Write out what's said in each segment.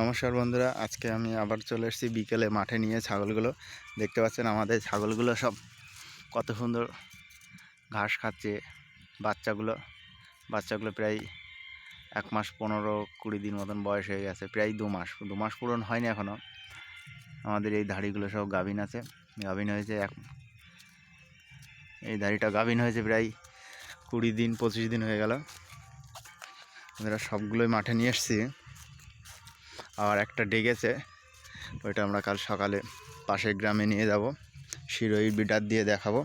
নমস্কার বন্ধুরা, আজকে আমি আবার চলে এসেছি বিকেলে মাঠে নিয়ে ছাগলগুলো। দেখতে পাচ্ছেন আমাদের ছাগলগুলো সব কত সুন্দর ঘাস খাচ্ছে। বাচ্চাগুলো বাচ্চাগুলো প্রায় এক মাস পনেরো কুড়ি দিন মতন বয়স হয়ে গেছে, প্রায় দু মাস। দু মাস পূরণ হয়নি এখনও আমাদের এই ধাড়িগুলো সব গাভিন আছে। গাভিন হয়েছে এক, এই ধাড়িটা গাভিন হয়েছে প্রায় কুড়ি দিন, পঁচিশ দিন হয়ে গেল। আমরা সবগুলোই মাঠে নিয়ে এসেছি। আর একটা ডেকেছে, ওইটা আমরা কাল সকালে পাশের গ্রামে নিয়ে যাব, শিরোই বিডার দিয়ে দেখাবো।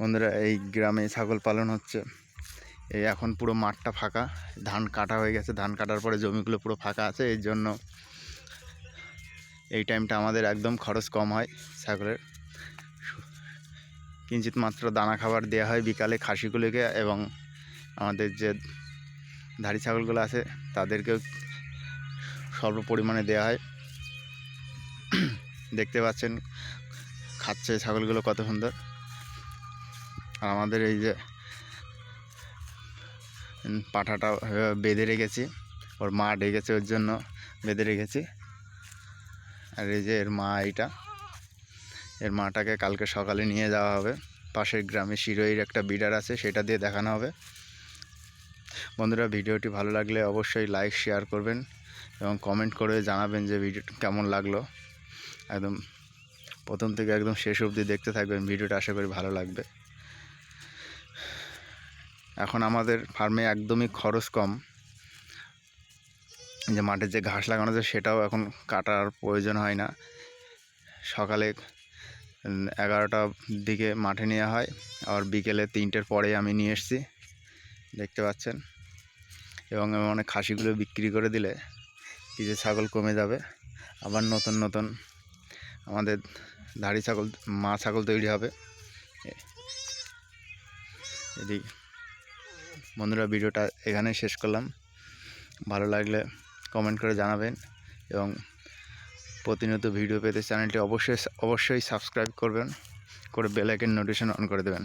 বন্ধুরা, এই গ্রামে ছাগল পালন হচ্ছে। এই এখন পুরো মাঠটা ফাঁকা, ধান কাটা হয়ে গেছে, ধান কাটার পরে জমিগুলো পুরো ফাঁকা আছে, এই জন্য এই টাইমটা আমাদের একদম খরচ কম হয় ছাগলের। কিঞ্চিত মাত্র দানা খাবার দেওয়া হয় বিকালে খাসিগুলোকে এবং আমাদের যে ধাড়ি ছাগলগুলো আছে, তাদেরকেও স্বল্প পরিমাণে দেওয়া হয়। দেখতে পাচ্ছেন, খাচ্ছে ছাগলগুলো কত সুন্দর। আর আমাদের এই যে পাঠাটা বেঁধে রেখেছি, ওর মা ডেকেছে ওর জন্য বেঁধে রেখেছি। আর এই যে এর মা এইটা। এর মাটাকে কালকে সকালে নিয়ে যাওয়া হবে। পাশের গ্রামে শিরোইর একটা বিডার আছে, সেটা দিয়ে দেখানো হবে। বন্ধুরা, ভিডিওটি ভালো লাগলে অবশ্যই লাইক, শেয়ার করবেন এবং কমেন্ট করে জানাবেন যে ভিডিওটা কেমন লাগল। একদম প্রথম থেকে একদম শেষ অবধি দেখতে থাকবেন, ভিডিওটা আশা করি ভালো লাগবে। এখন আমাদের ফার্মে একদমই খরচ কম। যে মাঠে যে ঘাস লাগানো আছে, সেটাও এখন কাটার প্রয়োজন হয় না। সকালে এগারোটার দিকে মাঠে নেওয়া হয়। আর বিকেলে তিনটের পরে আমি নিয়ে এসেছি। দেখতে পাচ্ছেন? এবং আমি অনেক খাসিগুলো বিক্রি করে দিলে কিছু ছাগল কমে যাবে। আবার নতুন নতুন আমাদের ধাড়ি ছাগল, মা ছাগল তৈরি হবে। এদিক বন্ধুরা, ভিডিওটা এখানেই শেষ করলাম। ভালো লাগলে কমেন্ট করে জানাবেন এবং প্রতিনিয়ত ভিডিও পেতে চ্যানেলটি অবশ্যই অবশ্যই সাবস্ক্রাইব করবেন করে বেলাইকেন নোটিশন অন করে দেবেন।